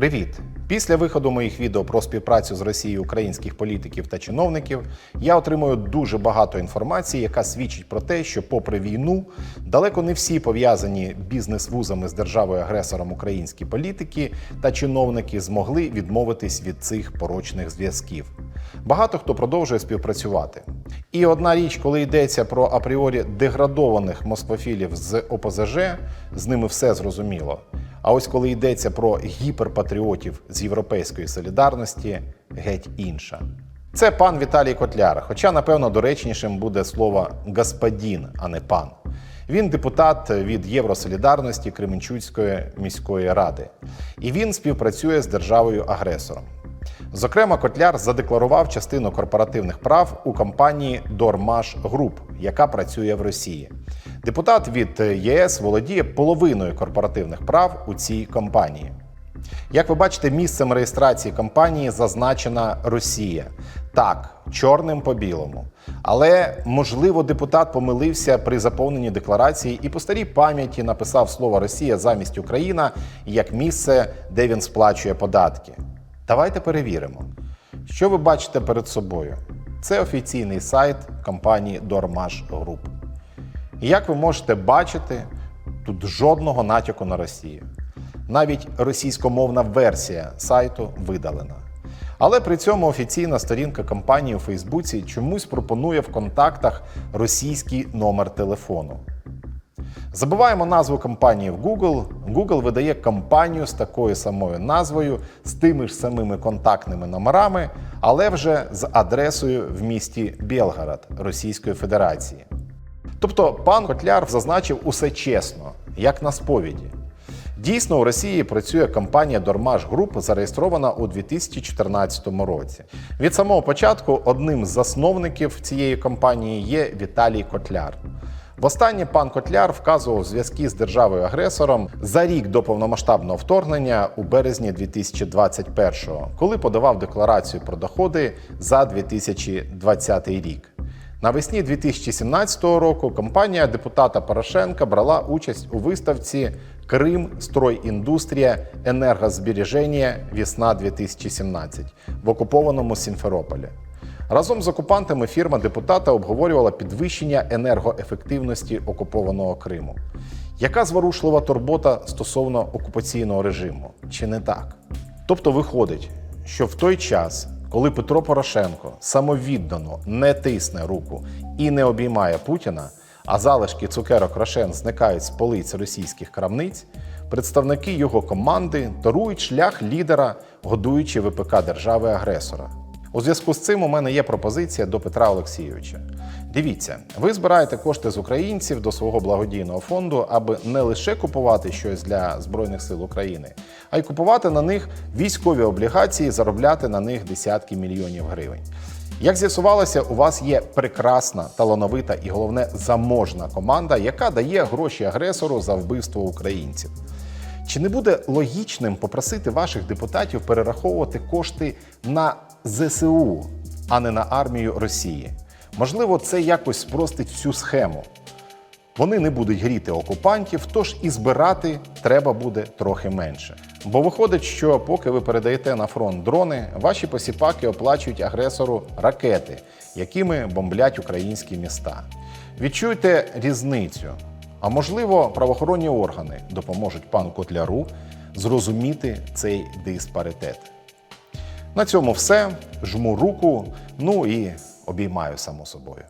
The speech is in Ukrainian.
Привіт! Після виходу моїх відео про співпрацю з Росією українських політиків та чиновників я отримую дуже багато інформації, яка свідчить про те, що, попри війну, далеко не всі пов'язані бізнес-вузами з державою-агресором українські політики та чиновники змогли відмовитись від цих порочних зв'язків. Багато хто продовжує співпрацювати. І одна річ, коли йдеться про апріорі деградованих москвофілів з ОПЗЖ, з ними все зрозуміло. А ось коли йдеться про гіперпатріотів з європейської солідарності, геть інша. Це пан Віталій Котляр, хоча, напевно, доречнішим буде слово господин, а не пан. Він депутат від Євросолідарності Кременчуцької міської ради, і він співпрацює з державою-агресором. Зокрема, Котляр задекларував частину корпоративних прав у компанії Дормаш Груп, яка працює в Росії. Депутат від ЄС володіє половиною корпоративних прав у цій компанії. Як ви бачите, місцем реєстрації компанії зазначена Росія. Так, чорним по білому. Але можливо депутат помилився при заповненні декларації і по старій пам'яті написав слово Росія замість Україна як місце, де він сплачує податки. Давайте перевіримо, що ви бачите перед собою. Це офіційний сайт компанії Дормаш Груп. І як ви можете бачити, тут жодного натяку на Росію. Навіть російськомовна версія сайту видалена. Але при цьому офіційна сторінка компанії у Фейсбуці чомусь пропонує в контактах російський номер телефону. Забуваємо назву компанії в Google. Google видає компанію з такою самою назвою, з тими ж самими контактними номерами, але вже з адресою в місті Белгород Російської Федерації. Тобто пан Котляр зазначив усе чесно, як на сповіді. Дійсно, у Росії працює компанія Дормаш Груп, зареєстрована у 2014 році. Від самого початку одним з засновників цієї компанії є Віталій Котляр. Востаннє пан Котляр вказував зв'язки з державою-агресором за рік до повномасштабного вторгнення у березні 2021-го, коли подавав декларацію про доходи за 2020 рік. Навесні 2017 року компанія депутата Порошенка брала участь у виставці Крим стройіндустрія енергозбереження Весна 2017 в окупованому Сімферополі. Разом з окупантами фірма депутата обговорювала підвищення енергоефективності окупованого Криму. Яка зворушлива турбота стосовно окупаційного режиму? Чи не так? Тобто виходить, що в той час, коли Петро Порошенко самовіддано не тисне руку і не обіймає Путіна, а залишки цукерок Рошен зникають з полиць російських крамниць, представники його команди дарують шлях лідера, годуючи ВПК держави-агресора. У зв'язку з цим у мене є пропозиція до Петра Олексійовича. Дивіться, ви збираєте кошти з українців до свого благодійного фонду, аби не лише купувати щось для Збройних сил України, а й купувати на них військові облігації, заробляти на них десятки мільйонів гривень. Як з'ясувалося, у вас є прекрасна, талановита і головне заможна команда, яка дає гроші агресору за вбивство українців. Чи не буде логічним попросити ваших депутатів перераховувати кошти на ЗСУ, а не на армію Росії? Можливо, це якось спростить всю схему. Вони не будуть гріти окупантів, тож і збирати треба буде трохи менше. Бо виходить, що поки ви передаєте на фронт дрони, ваші посіпаки оплачують агресору ракети, якими бомблять українські міста. Відчуйте різницю. А можливо, правоохоронні органи допоможуть пану Котляру зрозуміти цей диспаритет. На цьому все. Жму руку, ну і обіймаю само собою.